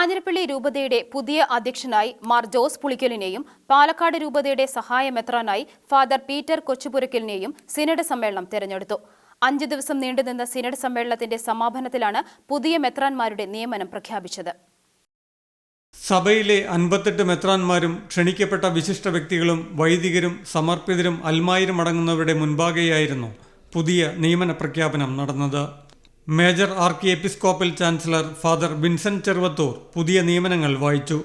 കാഞ്ഞിരപ്പള്ളി രൂപതയുടെ പുതിയ അധ്യക്ഷനായി മാർ ജോസ് പുളിക്കലിനെയും പാലക്കാട് രൂപതയുടെ സഹായ മെത്രാനായി ഫാദർ പീറ്റർ കൊച്ചുപുരക്കലിനെയും സിനഡ് സമ്മേളനം തെരഞ്ഞെടുത്തു. അഞ്ചു ദിവസം നീണ്ടുനിന്ന സിനഡ് സമ്മേളനത്തിന്റെ സമാപനത്തിലാണ് പുതിയ മെത്രാൻമാരുടെ നിയമനം പ്രഖ്യാപിച്ചത്. സഭയിലെ അൻപത്തെട്ട് മെത്രാന്മാരും ക്ഷണിക്കപ്പെട്ട വിശിഷ്ട വ്യക്തികളും വൈദികരും സമർപ്പിതരും അൽമായിരും അടങ്ങുന്നവരുടെ മുൻപാകെയായിരുന്നു പുതിയ നിയമന പ്രഖ്യാപനം നടന്നത്. Major archiepiscopal chancellor father Vincent Cheruvathur പുതിയ നിയമനങ്ങൾ വായിച്ചു.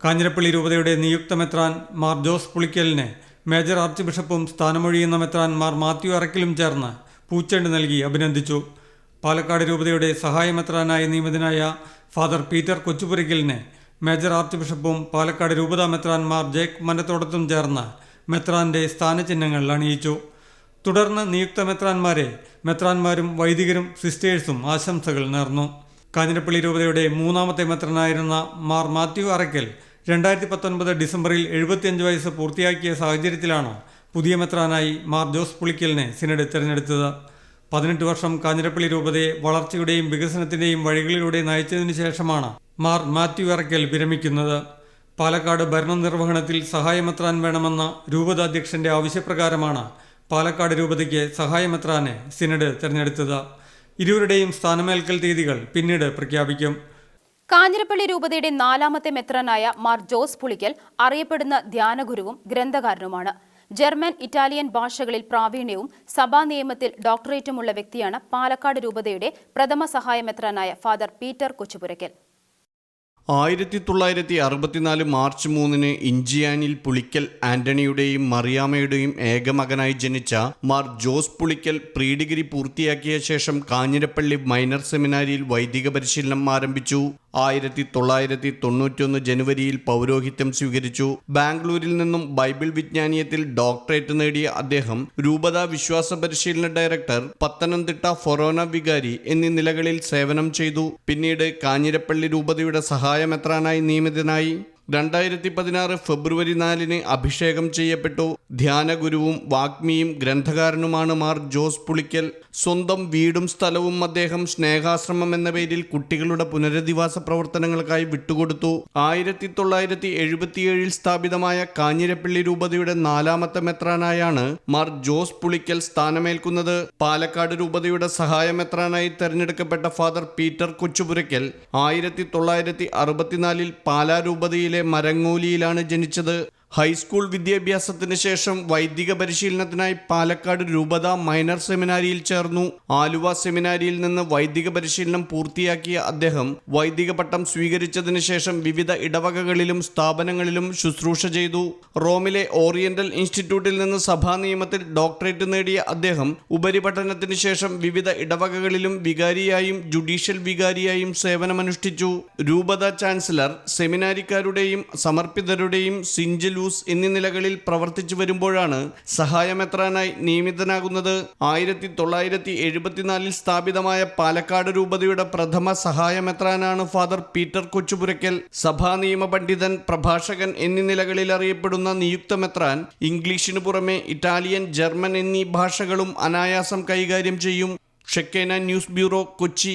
കാഞ്ഞിരപ്പള്ളി രൂപതയുടെ നിയുക്ത മെത്രാൻ മാർ ജോസ് പുളിക്കലിനെ മേജർ ആർച്ച് ബിഷപ്പും സ്ഥാനമൊഴിയുന്ന മെത്രാൻ മാർ മാത്യു അറക്കിലും ചേർന്ന് പൂച്ചെണ്ട് നൽകി അഭിനന്ദിച്ചു. പാലക്കാട് രൂപതയുടെ സഹായമെത്രാനായി നിയമിതനായ ഫാദർ പീറ്റർ കൊച്ചുപുരയ്ക്കലിനെ മേജർ ആർച്ച് ബിഷപ്പും പാലക്കാട് രൂപതാ മെത്രാൻ മാർ ജേക്ക് മനത്തോടത്തും ചേർന്ന് മെത്രാന്റെ സ്ഥാനചിഹ്നങ്ങൾ അണിയിച്ചു. തുടർന്ന് നിയുക്ത മെത്രാന്മാരെ മെത്രാന്മാരും വൈദികരും സിസ്റ്റേഴ്സും ആശംസകൾ നേർന്നു. കാഞ്ഞിരപ്പള്ളി രൂപതയുടെ മൂന്നാമത്തെ മെത്രനായിരുന്ന മാർ മാത്യു അറയ്ക്കൽ രണ്ടായിരത്തി പത്തൊൻപത് ഡിസംബറിൽ എഴുപത്തിയഞ്ച് വയസ്സ് പൂർത്തിയാക്കിയ സാഹചര്യത്തിലാണ് പുതിയ മെത്രാനായി മാർ ജോസ് പുളിക്കലിനെ സിനഡ് തിരഞ്ഞെടുത്തത്. പതിനെട്ട് വർഷം കാഞ്ഞിരപ്പള്ളി രൂപതയെ വളർച്ചയുടെയും വികസനത്തിന്റെയും വഴികളിലൂടെ നയിച്ചതിനു ശേഷമാണ് മാർ മാത്യു അറയ്ക്കൽ വിരമിക്കുന്നത്. പാലക്കാട് ഭരണ നിർവഹണത്തിൽ സഹായമെത്രാൻ വേണമെന്ന രൂപതാധ്യക്ഷന്റെ ആവശ്യപ്രകാരമാണ് പാലക്കാട് രൂപതയ്ക്ക് സഹായമെത്രാനെ സിനഡ് തെരഞ്ഞെടുത്തത്. ഇരുവരുടെയും സ്ഥാനമേൽക്കൽ തീയതികൾ പിന്നീട് പ്രഖ്യാപിക്കും. കാഞ്ഞിരപ്പള്ളി രൂപതയുടെ നാലാമത്തെ മെത്രാനായ മാർ ജോസ് പുളിക്കൽ അറിയപ്പെടുന്ന ധ്യാനഗുരുവും ഗ്രന്ഥകാരനുമാണ്. ജർമ്മൻ ഇറ്റാലിയൻ ഭാഷകളിൽ പ്രാവീണ്യവും സഭാ നിയമത്തിൽ ഡോക്ടറേറ്റുമുള്ള വ്യക്തിയാണ് പാലക്കാട് രൂപതയുടെ പ്രഥമ സഹായമെത്രാനായ ഫാദർ പീറ്റർ കൊച്ചുപുരയ്ക്കൽ. ആയിരത്തി തൊള്ളായിരത്തി അറുപത്തിനാല് മാർച്ച് മൂന്നിന് ഇഞ്ചിയാനിൽ പുളിക്കൽ ആന്റണിയുടെയും മറിയാമയുടെയും ഏകമകനായി ജനിച്ച Mar Jose Pulickal pre degree പൂർത്തിയാക്കിയ ശേഷം കാഞ്ഞിരപ്പള്ളി മൈനർ സെമിനാരിയിൽ വൈദിക പരിശീലനം ആരംഭിച്ചു. ആയിരത്തി തൊള്ളായിരത്തി തൊണ്ണൂറ്റിയൊന്ന് ജനുവരിയിൽ പൗരോഹിത്യം സ്വീകരിച്ചു. ബാംഗ്ലൂരിൽ നിന്നും ബൈബിൾ വിജ്ഞാനീയത്തിൽ ഡോക്ടറേറ്റ് നേടിയ അദ്ദേഹം രൂപത വിശ്വാസ പരിശീലന ഡയറക്ടർ പത്തനംതിട്ട ഫൊറോന വികാരി എന്നീ നിലകളിൽ സേവനം ചെയ്തു. പിന്നീട് കാഞ്ഞിരപ്പള്ളി രൂപതയുടെ സഹായമെത്രാനായി നിയമിതനായി രണ്ടായിരത്തി പതിനാറ് ഫെബ്രുവരി നാലിന് അഭിഷേകം ചെയ്യപ്പെട്ടു. ധ്യാനഗുരുവും വാഗ്മിയും ഗ്രന്ഥകാരനുമാണ് മാർ ജോസ് പുളിക്കൽ. സ്വന്തം വീടും സ്ഥലവും അദ്ദേഹം സ്നേഹാശ്രമം എന്ന പേരിൽ കുട്ടികളുടെ പുനരധിവാസ പ്രവർത്തനങ്ങൾക്കായി വിട്ടുകൊടുത്തു. ആയിരത്തി തൊള്ളായിരത്തി എഴുപത്തിയേഴിൽ സ്ഥാപിതമായ കാഞ്ഞിരപ്പള്ളി രൂപതയുടെ നാലാമത്തെ മെത്രാനായാണ് മാർ ജോസ് പുളിക്കൽ സ്ഥാനമേൽക്കുന്നത്. പാലക്കാട് രൂപതയുടെ സഹായമെത്രാനായി തെരഞ്ഞെടുക്കപ്പെട്ട ഫാദർ പീറ്റർ കൊച്ചുപുരയ്ക്കൽ ആയിരത്തി തൊള്ളായിരത്തി അറുപത്തിനാലിൽ പാലാ രൂപതയിലെ മരങ്ങൂലിയിലാണ് ജനിച്ചത്. ഹൈസ്കൂൾ വിദ്യാഭ്യാസത്തിന് ശേഷം വൈദിക പരിശീലനത്തിനായി പാലക്കാട് രൂപത മൈനർ സെമിനാരിയിൽ ചേർന്നു. ആലുവ സെമിനാരിയിൽ നിന്ന് വൈദിക പരിശീലനം പൂർത്തിയാക്കിയ അദ്ദേഹം വൈദിക പട്ടം സ്വീകരിച്ചതിന് ശേഷം വിവിധ ഇടവകകളിലും സ്ഥാപനങ്ങളിലും ശുശ്രൂഷ ചെയ്തു. റോമിലെ ഓറിയന്റൽ ഇൻസ്റ്റിറ്റ്യൂട്ടിൽ നിന്ന് സഭാ നിയമത്തിൽ ഡോക്ടറേറ്റ് നേടിയ അദ്ദേഹം ഉപരിപഠനത്തിന് ശേഷം വിവിധ ഇടവകകളിലും വികാരിയായും ജുഡീഷ്യൽ വികാരിയായും സേവനമനുഷ്ഠിച്ചു. രൂപത ചാൻസലർ സെമിനാരിക്കാരുടെയും സമർപ്പിതരുടെയും സിഞ്ച് ലൂസ് എന്നീ നിലകളിൽ പ്രവർത്തിച്ചു വരുമ്പോഴാണ് സഹായമെത്രാനായി നിയമിതനാകുന്നത്. ആയിരത്തി തൊള്ളായിരത്തി എഴുപത്തിനാലിൽ സ്ഥാപിതമായ പാലക്കാട് രൂപതയുടെ പ്രഥമ സഹായമെത്രാനാണ് ഫാദർ പീറ്റർ കൊച്ചുപുരയ്ക്കൽ. സഭാ നിയമ പണ്ഡിതൻ പ്രഭാഷകൻ എന്നീ നിലകളിൽ അറിയപ്പെടുന്ന നിയുക്ത മെത്രാൻ ഇംഗ്ലീഷിനു പുറമെ ഇറ്റാലിയൻ ജർമ്മൻ എന്നീ ഭാഷകളും അനായാസം കൈകാര്യം ചെയ്യും. Shekinah news bureau Kochi.